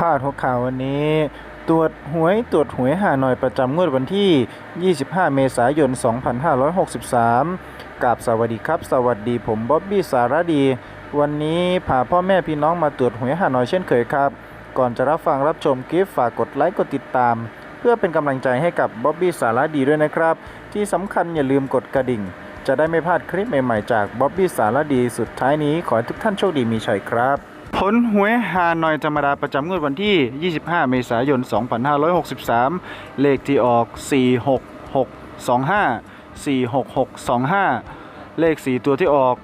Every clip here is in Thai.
พาดหัวข่าววันนี้ ตรวจหวยตรวจหวยหาหน่อยประจำงวดวันที่ 25 เมษายน 2563กับสวัสดีครับ สวัสดีผมบ๊อบบี้สารดี วันนี้พาพ่อแม่พี่น้องมาตรวจหวยหาหน่อยเช่นเคยครับ ก่อนจะรับฟังรับชมคลิปฝากกดไลค์กดติดตาม เพื่อเป็นกำลังใจให้กับบ๊อบบี้สารดีด้วยนะครับ ที่สำคัญอย่าลืมกดกระดิ่ง จะได้ไม่พลาดคลิปใหม่ๆจากบ๊อบบี้สารดี สุดท้ายนี้ขอให้ทุกท่านโชคดีมีชัยครับ ผลหวยฮานอยธรรมดาประจำงวดวันที่ 25 เมษายน 2563 เลขที่ออก 46625 46625 เลข 4 ตัวที่ออก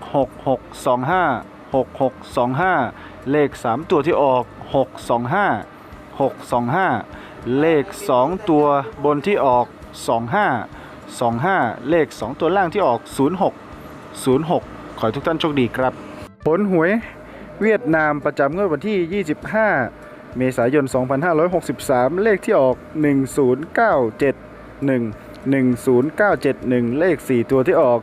6625 6625 เลข 3 ตัวที่ออก 625 625 เลข 2 ตัวบนที่ออก 25 25 เลข 2 ตัวล่างที่ออก 06 06 ขอให้ทุกท่านโชคดีครับ ผลหวย เวียดนามประจำงวดวันที่ 25 เมษายน 2563 เลขที่ออก 10971 10971 เลข 4 ตัวที่ออก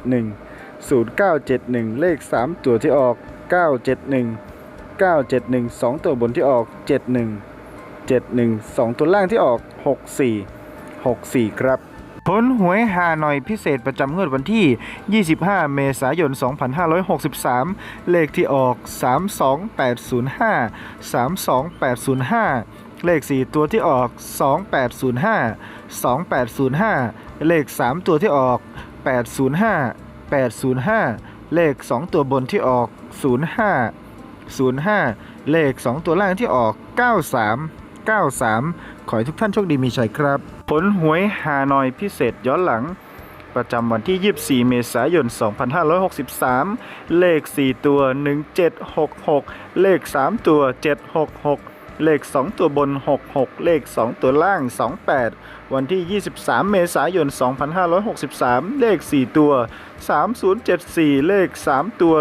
0971 0971 เลข 3 ตัวที่ออก 971 971 2 ตัวบนที่ออก 71 71 2 ตัวล่างที่ออก 64 64 ครับ ผลหวยฮานอยพิเศษประจำงวดวันที่ 25 เมษายน 2563 เลขที่ออก 32805 32805 เลข 4 ตัวที่ออก 2805 2805 เลข 3 ตัวที่ออก 805 805 เลข 2 ตัวบนที่ออก 05 05 เลข 2 ตัวล่างที่ออก 93 93 ขอให้ทุกท่านโชคดีมีชัยครับ ผลหวยฮานอยพิเศษย้อนหลัง ประจำวันที่ 24 เมษายน 2563 เลข 4 ตัว 1766 เลข 3 ตัว 766เลข 2 ตัวบน 66 เลข 2 ตัวล่าง 28 วันที่ 23 เมษายน 2563 เลข 4 ตัว 3074 เลข 3 ตัว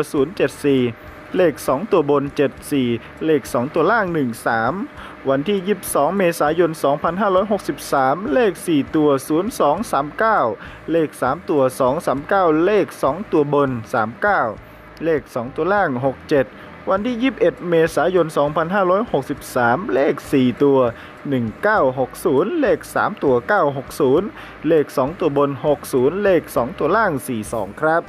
074 เลข 2 ตัวบน 74 เลข 2 ตัวล่าง 13 วันที่ 22 เมษายน 2563 เลข 4 ตัว 0239 เลข 3 ตัว 239 เลข 2 ตัวบน 39 เลข 2 ตัวล่าง 67วันที่ 21 เมษายน 2563 เลข 4 ตัว 1960 เลข 3 ตัว 960 เลข 2 ตัวบน 60 เลข 2 ตัวล่าง 42 ครับ